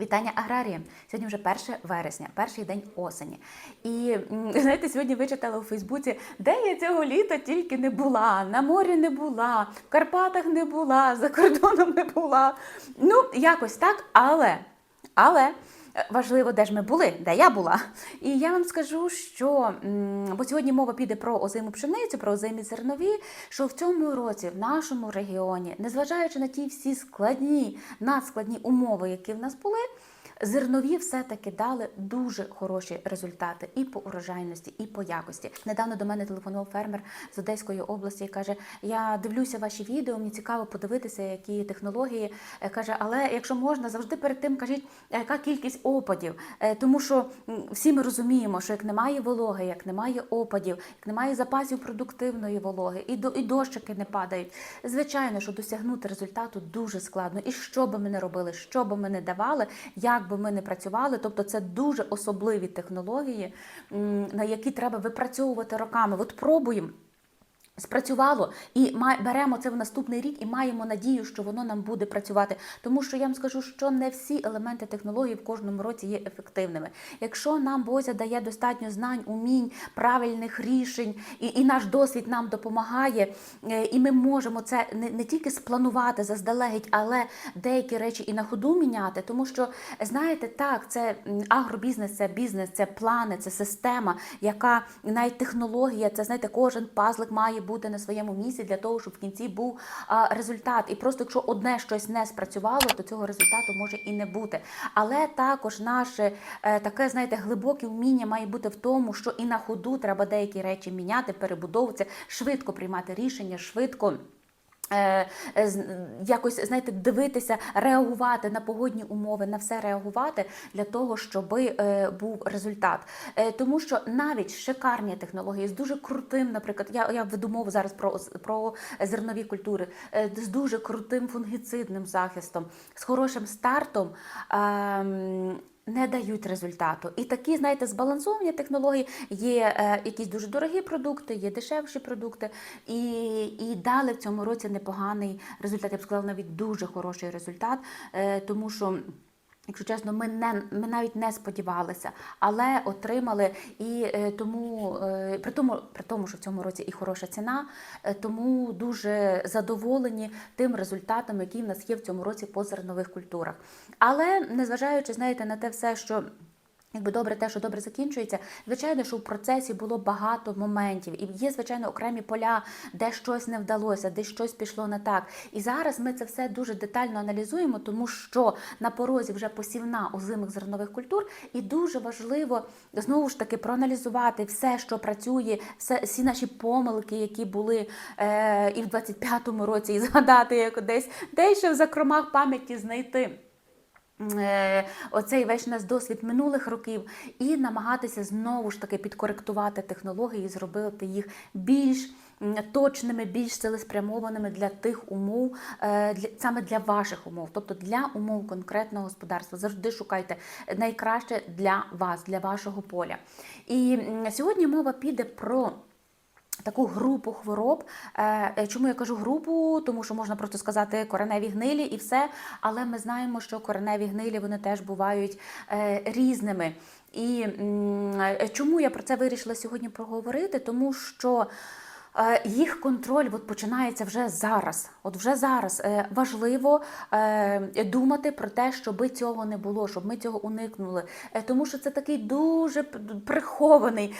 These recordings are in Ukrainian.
Вітання аграріям! Сьогодні вже 1 вересня, перший день осені. І знаєте, сьогодні вичитала у Фейсбуці, де я цього літа тільки не була. На морі не була, в Карпатах не була, за кордоном не була. Ну, якось так, але, але. Е, Важливо, де ж ми були, де я була. І я вам скажу, що бо сьогодні мова піде про озиму пшеницю, про озимі зернові, що в цьому році в нашому регіоні, незважаючи на ті всі складні, надскладні умови, які в нас були, зернові все-таки дали дуже хороші результати і по урожайності, і по якості. Недавно до мене телефонував фермер з Одеської області і каже: Я дивлюся ваші відео, мені цікаво подивитися, які технології. Е, Каже, але якщо можна, завжди перед тим кажіть, е, яка кількість опадів. Е, Тому що всі ми розуміємо, що як немає вологи, як немає опадів, як немає запасів продуктивної вологи, і до і дощики не падають. Звичайно, що досягнути результату дуже складно. І що би ми не робили, що би ми не давали, як би ми не працювали, тобто це дуже особливі технології, на які треба випрацьовувати роками. От пробуємо. Спрацювало і беремо це в наступний рік і маємо надію, що воно нам буде працювати. Тому що я вам скажу, що не всі елементи технології в кожному році є ефективними. Якщо нам Бозя дає достатньо знань, умінь, правильних рішень, і, і наш досвід нам допомагає, е, і ми можемо це не, не тільки спланувати заздалегідь, але деякі речі і на ходу міняти. Тому що знаєте, так, це агробізнес, це бізнес, це плани, це система, яка навіть технологія, це знаєте, кожен пазлик має бути на своєму місці для того, щоб в кінці був а, результат. І просто якщо одне щось не спрацювало, то цього результату може і не бути. Але також наше е, таке, знаєте, глибоке вміння має бути в тому, що і на ходу треба деякі речі міняти, перебудовуватися, швидко приймати рішення, швидко. Е, е, якось знаєте, дивитися, реагувати на погодні умови, на все реагувати для того, щоб е, був результат. Е, тому що навіть шикарні технології з дуже крутим, наприклад, я, я веду мову зараз про, про зернові культури, е, з дуже крутим фунгіцидним захистом, з хорошим стартом. ем, не дають результату. І такі, знаєте, збалансовані технології є е, якісь дуже дорогі продукти, є дешевші продукти, і, і дали в цьому році непоганий результат. Я б сказала, навіть дуже хороший результат, е, тому що. Якщо чесно, ми не ми навіть не сподівалися, але отримали і е, тому е, при тому, при тому, що в цьому році і хороша ціна, е, тому дуже задоволені тим результатом, який в нас є в цьому році по зернових культурах. Але незважаючи, знаєте, на те все, що Якби добре те, що добре закінчується, звичайно, що в процесі було багато моментів, і є, звичайно, окремі поля, де щось не вдалося, де щось пішло не так. І зараз ми це все дуже детально аналізуємо, тому що на порозі вже посівна озимих зернових культур, і дуже важливо знову ж таки проаналізувати все, що працює, все всі наші помилки, які були е, і в 25-му році, і згадати як десь, десь в закромах пам'яті знайти оцей весь наш досвід минулих років і намагатися знову ж таки підкоректувати технології, і зробити їх більш точними, більш цілеспрямованими для тих умов, е, для, саме для ваших умов, тобто для умов конкретного господарства. Завжди шукайте найкраще для вас, для вашого поля. І сьогодні мова піде про. Таку групу хвороб. Е, е, Чому я кажу групу? Тому що можна просто сказати кореневі гнилі і все. Але ми знаємо, що кореневі гнилі вони теж бувають е, різними. І чому я про це вирішила сьогодні проговорити? Тому що. Е, Їх контроль от починається вже зараз. От вже зараз е, важливо е, думати про те, щоб цього не було, щоб ми цього уникнули. Тому що це такий дуже прихований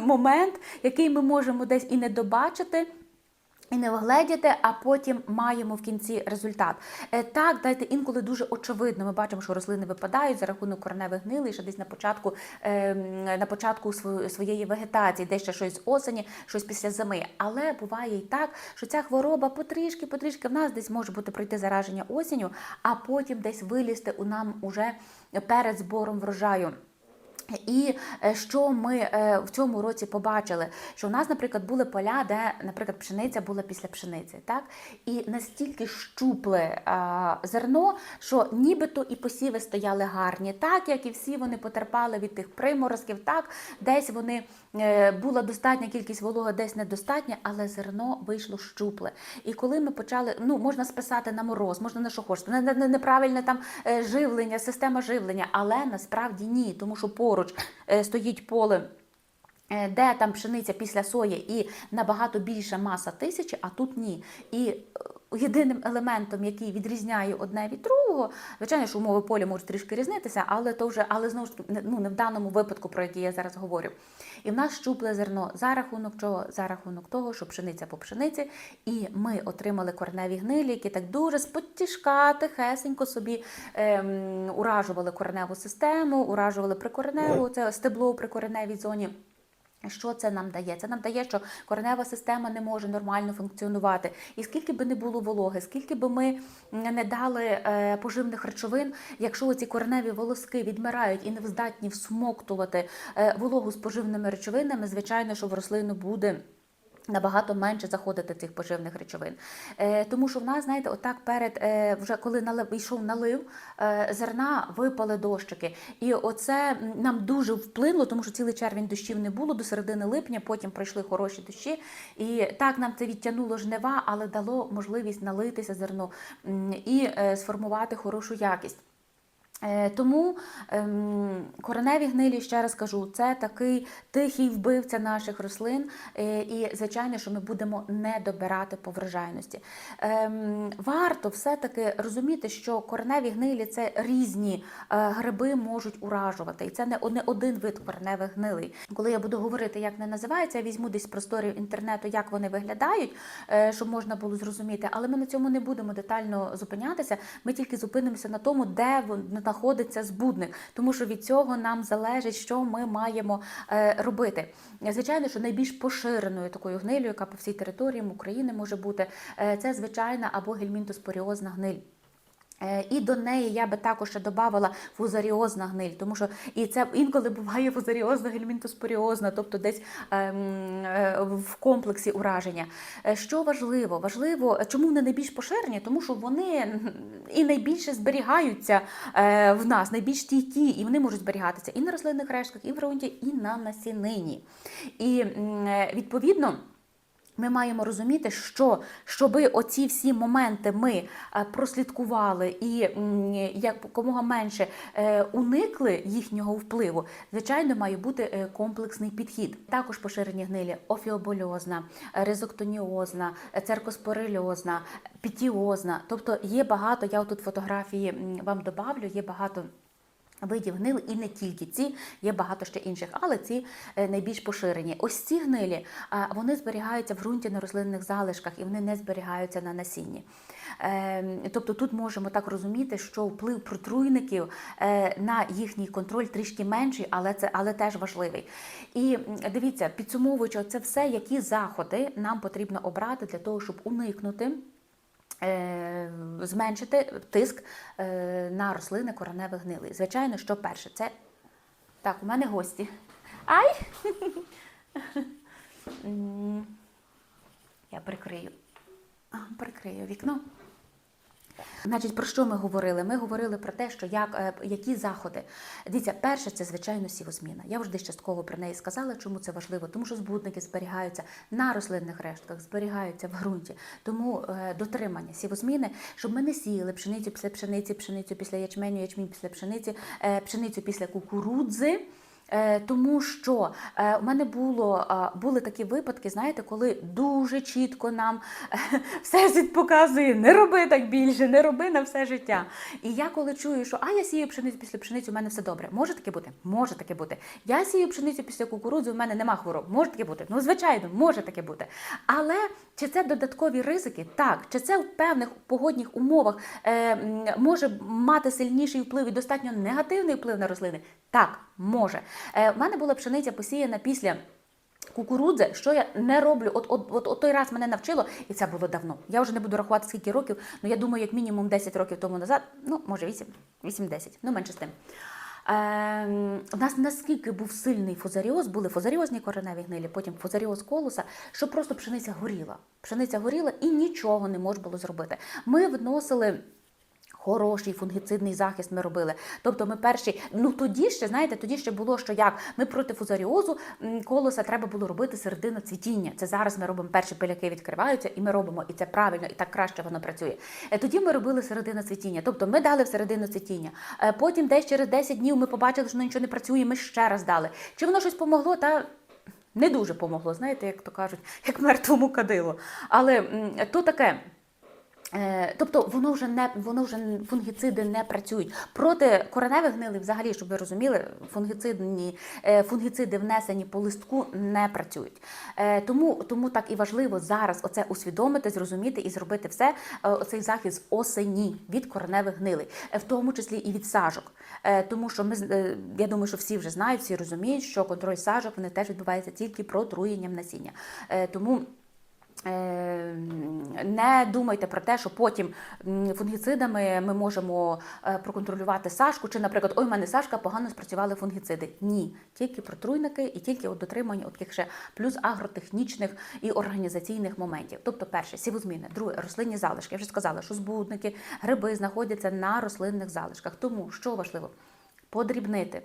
момент, який ми можемо десь і не добачити. І не вгледіти, а потім маємо в кінці результат. Е, Так, дайте інколи дуже очевидно. Ми бачимо, що рослини випадають за рахунок кореневих гнилий, ще десь на початку, е, на початку своєї вегетації, десь ще щось з осені, щось після зими. Але буває і так, що ця хвороба потрішки, потрішки в нас десь може бути пройти зараження осінню, а потім десь вилізти у нам уже перед збором врожаю. І е, що ми е, в цьому році побачили? Що у нас, наприклад, були поля, де, наприклад, пшениця була після пшениці, так? І настільки щупле зерно, що нібито і посіви стояли гарні, так як і всі вони потерпали від тих приморозків, так десь вони е, була достатня кількість вологи, десь недостатня, але зерно вийшло щупле. І коли ми почали, ну можна списати на мороз, можна на що хочете, на, неправильне там живлення, система живлення, але насправді ні, тому що поруч е, стоїть поле. е, Де там пшениця після сої і набагато більша маса тисячі, а тут ні. І е, єдиним елементом, який відрізняє одне від другого, звичайно, що умови поля можуть трішки різнитися, але то вже, але знову ж таки, ну не в даному випадку, про який я зараз говорю. І в нас щупле зерно за рахунок чого? За рахунок того, що пшениця по пшениці, і ми отримали кореневі гнилі, які так дуже сподтішка, тихесенько собі ем, уражували кореневу систему, уражували прикореневу, це стебло у прикореневій зоні. Що це нам дає? Це нам дає, що коренева система не може нормально функціонувати. І скільки би не було вологи, скільки би ми не дали е, поживних речовин, якщо ці кореневі волоски відмирають і не здатні всмоктувати е, вологу з поживними речовинами, звичайно, що в рослину буде. Набагато менше заходити цих поживних речовин. Е, тому що в нас, знаєте, отак перед, е, вже коли налив, йшов налив е, зерна, випали дощики. І оце нам дуже вплинуло, тому що цілий червень дощів не було до середини липня, потім прийшли хороші дощі. І так нам це відтягнуло жнива, але дало можливість налитися зерно і е, сформувати хорошу якість. Е, Тому ем, кореневі гнилі, ще раз кажу, це такий тихий вбивця наших рослин, е, і звичайно, що ми будемо не добирати по врожайності. Ем, варто все-таки розуміти, що кореневі гнилі це різні е, гриби можуть уражувати, і це не, один вид кореневих гнилей. Коли я буду говорити, як вони називаються, я візьму десь з просторів інтернету, як вони виглядають, щоб можна було зрозуміти. Але ми на цьому не будемо детально зупинятися. Ми тільки зупинимося на тому, де він знаходиться збудник, тому що від цього нам залежить, що ми маємо е, робити. Звичайно, що найбільш поширеною такою гнилю, яка по всій території України може бути, е, це звичайна або гельмінтоспоріозна гниль. Е, І до неї я би також ще додавала фузаріозна гниль, тому що і це інколи буває фузаріозна гельмінтоспоріозна, тобто десь ем, е, в комплексі ураження. Е, Що важливо? Важливо, чому вони найбільш поширені? Тому що вони і найбільше зберігаються в нас, найбільш стійкі, і вони можуть зберігатися і на рослинних рештках, і в ґрунті, і на насінині. І відповідно. Ми маємо розуміти, що щоби оці всі моменти ми е, прослідкували і якомога менше е, уникли їхнього впливу, звичайно, має бути е, комплексний підхід. Також поширені гнилі офіобольозна, резоктоніозна, церкоспорильозна, пітіозна. Тобто є багато, я тут фотографії вам добавлю, є багато. Видів гнил і не тільки ці, є багато ще інших, але ці е, найбільш поширені. Ось ці гнилі вони зберігаються в ґрунті на рослинних залишках і вони не зберігаються на насінні. Е, Тобто тут можемо так розуміти, що вплив протруйників е, на їхній контроль трішки менший, але це але теж важливий. І дивіться, підсумовуючи це все, які заходи нам потрібно обрати для того, щоб уникнути. Е, зменшити тиск е, на рослини кореневих гнилий. Звичайно, що перше, це так, у мене гості. Ай! Я прикрию. Прикрию вікно. Значить, про що ми говорили? Ми говорили про те, що як, е, які заходи. Дивіться, перше, це звичайно сівозміна. Я вже десь частково про неї сказала, чому це важливо, тому що збудники зберігаються на рослинних рештках, зберігаються в ґрунті. Тому е, дотримання сівозміни, щоб ми не сіяли пшеницю після пшениці, пшеницю після ячменю, ячмінь після пшениці, е, пшеницю після кукурудзи. Е, Тому що е, у мене було, е, були такі випадки, знаєте, коли дуже чітко нам е, всесвіт показує, не роби так більше, не роби на все життя. І я коли чую, що а я сію пшеницю після пшениці, у мене все добре. Може таке бути? Може таке бути. Я сію пшеницю після кукурудзи, у мене нема хвороб. Може таке бути? Ну, звичайно, може таке бути. Але чи це додаткові ризики? Так. Чи це в певних погодних умовах е, може мати сильніший вплив і достатньо негативний вплив на рослини? Так, може. Е, У мене була пшениця посіяна після. Кукурудзи, що я не роблю, от, от, от, от той раз мене навчило, і це було давно. Я вже не буду рахувати скільки років, але я думаю, як мінімум 10 років тому назад, ну може 8, 8-10, ну менше з тим. Ем, у нас наскільки був сильний фузаріоз, були фузаріозні кореневі гнилі, потім фузаріоз колоса, що просто пшениця горіла. Пшениця горіла і нічого не можна було зробити. Ми вносили. Хороший фунгіцидний захист ми робили. Тобто ми перші, ну тоді ще, знаєте, тоді ще було, що як ми проти фузаріозу колоса треба було робити середину цвітіння. Це зараз ми робимо перші пиляки відкриваються, і ми робимо, і це правильно, і так краще воно працює. Е, Тоді ми робили середину цвітіння. Тобто ми дали в середину цвітіння. Е, Потім десь через 10 днів ми побачили, що нічого не працює, ми ще раз дали. Чи воно щось помогло? Та не дуже помогло, знаєте, як то кажуть, як мертвому кадилу. Але то таке. Е, Тобто воно вже не воно вже фунгіциди не працюють проти кореневих гнилих, взагалі, щоб ви розуміли, фунгіцидні е, фунгіциди внесені по листку не працюють. Е, Тому тому так і важливо зараз оце усвідомити, зрозуміти і зробити все оцей захист осені від кореневих гнилей, в тому числі і від сажок. Тому що ми я думаю, що всі вже знають, всі розуміють, що контроль сажок вони теж відбувається тільки протруєнням насіння. Тому. Е, Не думайте про те, що потім фунгіцидами ми можемо е, проконтролювати сашку, чи, наприклад, ой, в мене сашка погано спрацювали фунгіциди. Ні, тільки протруйники і тільки от дотримання от ще плюс агротехнічних і організаційних моментів. Тобто, перше, сівозміни, друге, рослинні залишки. Я вже сказала, що збудники, гриби знаходяться на рослинних залишках. Тому що важливо подрібнити.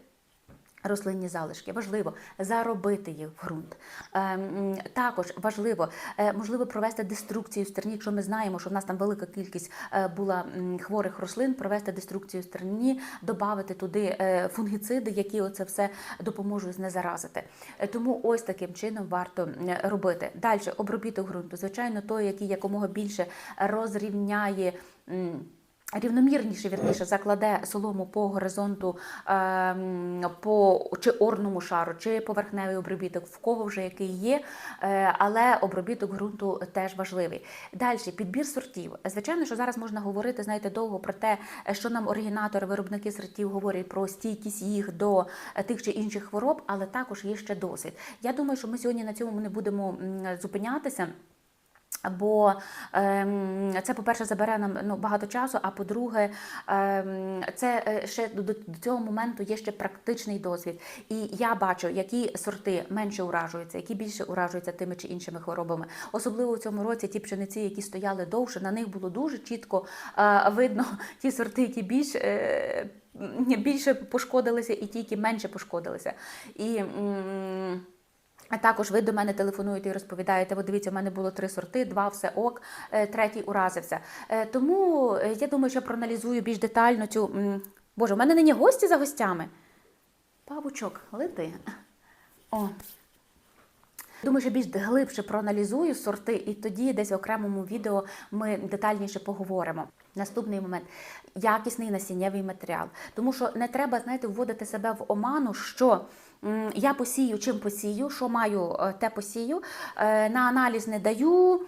Рослинні залишки важливо заробити їх в ґрунт. Ем, також важливо, е, можливо, провести деструкцію стерні, якщо ми знаємо, що в нас там велика кількість е, була хворих рослин, провести деструкцію стерні, додати туди е, фунгіциди, які оце все допоможуть знезаразити. Тому ось таким чином варто робити. Далі обробіток ґрунту. Звичайно, той, який якомога більше розрівняє. Рівномірніше, вірніше, закладе солому по горизонту, ем, по чи орному шару, чи поверхневий обробіток, в кого вже який є, е, але обробіток ґрунту теж важливий. Далі підбір сортів. Звичайно, що зараз можна говорити, знаєте, довго про те, що нам оригінатори, виробники сортів говорять про стійкість їх до тих чи інших хвороб, але також є ще досвід. Я думаю, що ми сьогодні на цьому не будемо зупинятися. Бо ем, це, по-перше, забере нам ну, багато часу, а по-друге, ем, це е, ще до, цього моменту є ще практичний досвід. І я бачу, які сорти менше уражуються, які більше уражуються тими чи іншими хворобами. Особливо у цьому році ті пшениці, які стояли довше, на них було дуже чітко е, видно ті сорти, які більш. Е, більше пошкодилися, і ті, які менше пошкодилися. І а також ви до мене телефонуєте і розповідаєте, от дивіться, в мене було три сорти, два все ок, е, третій уразився. Е, Тому е, я думаю, що проаналізую більш детально цю. Боже, у мене нині гості за гостями. Павучок, лети. О. Думаю, що більш глибше проаналізую сорти, і тоді десь в окремому відео ми детальніше поговоримо. Наступний момент якісний насіннєвий матеріал. Тому що не треба, знаєте, вводити себе в оману, що я посію, чим посію, що маю, е, те посію, е, на аналіз не даю,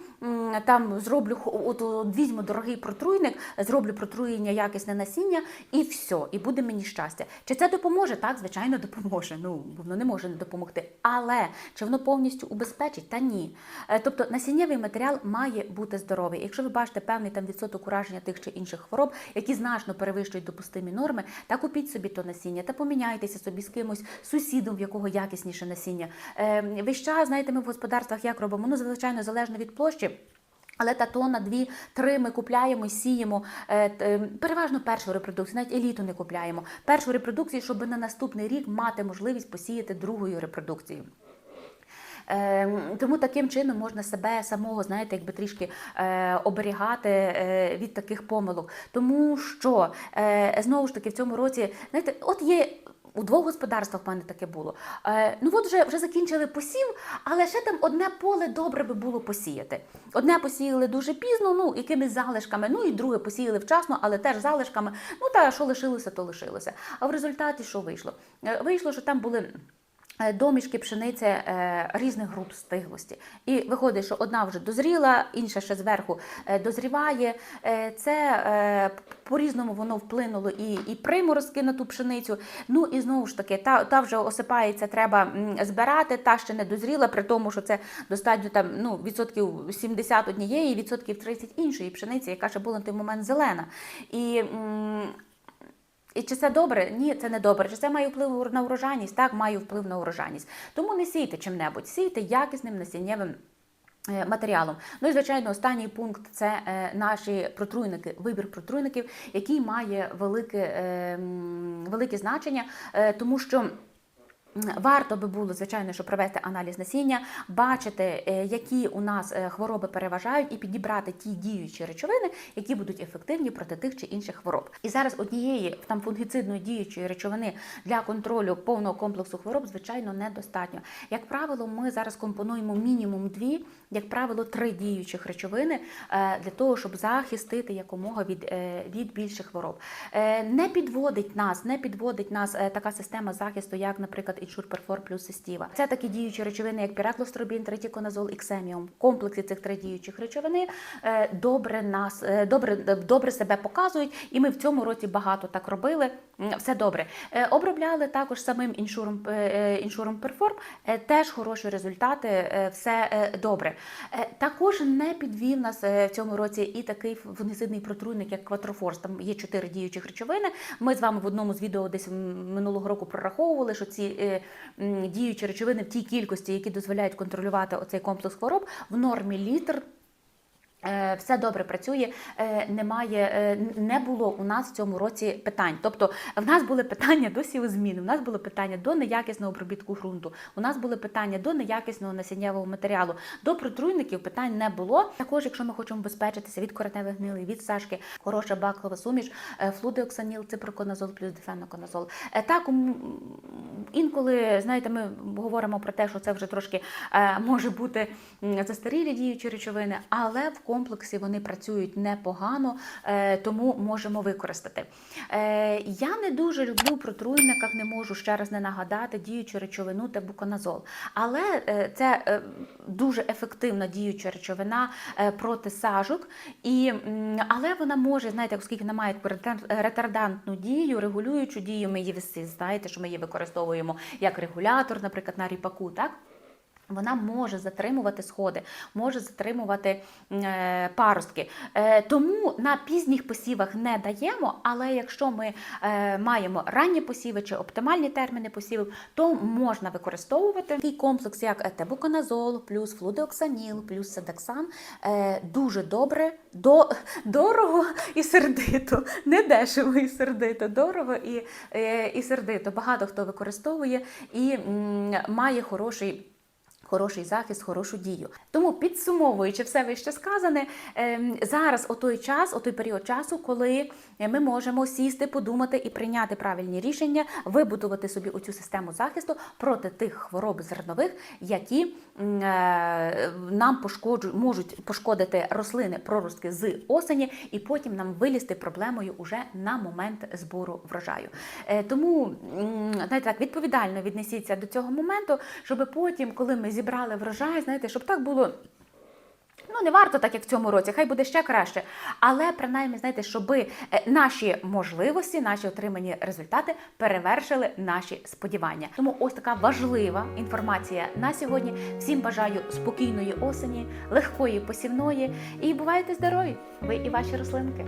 там зроблю от, візьму дорогий протруйник, зроблю протруєння, якісне насіння, і все, і буде мені щастя. Чи це допоможе? Так, звичайно, допоможе. Ну, воно не може не допомогти. Але чи воно повністю убезпечить? Та ні. Е, Тобто насіннєвий матеріал має бути здоровий. Якщо ви бачите певний там відсоток ураження тих чи інших хвороб, які значно перевищують допустимі норми, та купіть собі то насіння та поміняйтеся собі з кимось сусідом, в якого якісніше насіння. Е, Весь час, знаєте, ми в господарствах як робимо? Ну, звичайно, залежно від площі. Але та тонна, дві, три ми купляємо, сіємо е, е, переважно першу репродукцію, навіть еліту не купляємо. Першу репродукцію, щоб на наступний рік мати можливість посіяти другою репродукцією. Е, Тому таким чином можна себе самого, знаєте, якби трішки е, оберігати е, від таких помилок. Тому що е, знову ж таки в цьому році, знаєте, от є. У двох господарствах в мене таке було. Е, ну от вже вже закінчили посів, але ще там одне поле добре би було посіяти. Одне посіяли дуже пізно, ну якимись залишками, ну і друге посіяли вчасно, але теж залишками. Ну та що лишилося, то лишилося. А в результаті що вийшло? Е, вийшло, що там були. Е, Домішки пшениці е, різних груп стиглості. І виходить, що одна вже дозріла, інша ще зверху е, дозріває. Це по-різному воно вплинуло і, і приморозки на ту пшеницю. Ну і знову ж таки, та, та вже осипається, треба збирати, та ще не дозріла, при тому, що це достатньо там ну, відсотків 70 однієї, відсотків 30 іншої пшениці, яка ще була на той момент зелена. І І чи це добре? Ні, це не добре. Чи це має вплив на урожайність? Так, має вплив на урожайність. Тому не сійте чим-небудь, сійте якісним насіннєвим. е, Матеріалом. Ну і звичайно, останній пункт це е, наші протруйники, вибір протруйників, який має велике, е, велике значення, тому що. Варто би було, звичайно, що провести аналіз насіння, бачити, е, які у нас е, хвороби переважають, і підібрати ті діючі речовини, які будуть ефективні проти тих чи інших хвороб. І зараз однієї там фунгіцидної діючої речовини для контролю повного комплексу хвороб, звичайно, недостатньо. Як правило, ми зараз компонуємо мінімум дві, як правило, три діючих речовини е, для того, щоб захистити якомога від, від більших хвороб. Не підводить нас, не підводить нас така система захисту, як, наприклад, Іншур Перфор плюс Сестіва. Це такі діючі речовини, як піраклостробін, третіконазол, іксеміум. В Комплекси цих три діючих речовини е, добре нас е, добре, добре себе показують, і ми в цьому році багато так робили. Все добре. Е, Обробляли також самим іншуром, е, е, іншуром перформ. Теж хороші результати, все добре. Також не підвів нас в цьому році і такий фунгіцидний протруйник, як Кватрофорс. Там є чотири діючих речовини. Ми з вами в одному з відео десь минулого року прораховували, що ці діючі речовини в тій кількості, які дозволяють контролювати оцей комплекс хвороб, в нормі літр. Е, Все добре працює, е, немає, е, не було у нас в цьому році питань. Тобто, в нас були питання до сівозміни, в нас були питання до неякісного обробітку ґрунту, у нас були питання до неякісного насіннєвого матеріалу. До протруйників питань не було. Також, якщо ми хочемо безпечитися від кореневих гнилей, від сашки, хороша баклова суміш, флудеоксаніл, ципроконазол плюс дифеноконазол. Е, Так, інколи, знаєте, ми говоримо про те, що це вже трошки може бути застарілі діючі речовини, але в комплексі вони працюють непогано, е, тому можемо використати. Е, Я не дуже люблю в протруйниках, не можу ще раз не нагадати діючу речовину тебуконазол. Але е, це дуже ефективна діюча речовина проти сажок, і, але вона може, знаєте, оскільки вона має ретардантну дію, регулюючу дію, ми її знаєте, що ми її використовуємо як регулятор, наприклад, на ріпаку, так? Вона може затримувати сходи, може затримувати е, паростки. Е, тому на пізніх посівах не даємо, але якщо ми е, маємо ранні посіви чи оптимальні терміни посівів, то можна використовувати такий комплекс, як тебуконазол, плюс флудеоксаніл, плюс седаксан. Е, дуже добре, до, дорого і сердито, не дешево і сердито, дорого і, е, і сердито. Багато хто використовує і м, має хороший. Хороший захист, хорошу дію. Тому підсумовуючи все вище сказане, ем, зараз о той час, о той період часу, коли ми можемо сісти, подумати і прийняти правильні рішення, вибудувати собі оцю систему захисту проти тих хвороб зернових, які е, нам пошкоджують, можуть пошкодити рослини, проростки з осені, і потім нам вилізти проблемою уже на момент збору врожаю. Е, Тому знаєте, так відповідально віднесіться до цього моменту, щоб потім, коли ми зібрали врожай, знаєте, щоб так було. Ну, не варто так, як в цьому році, хай буде ще краще. Але принаймні, знаєте, щоб наші можливості, наші отримані результати перевершили наші сподівання. Тому ось така важлива інформація на сьогодні. Всім бажаю спокійної осені, легкої посівної і бувайте здорові! Ви і ваші рослинки.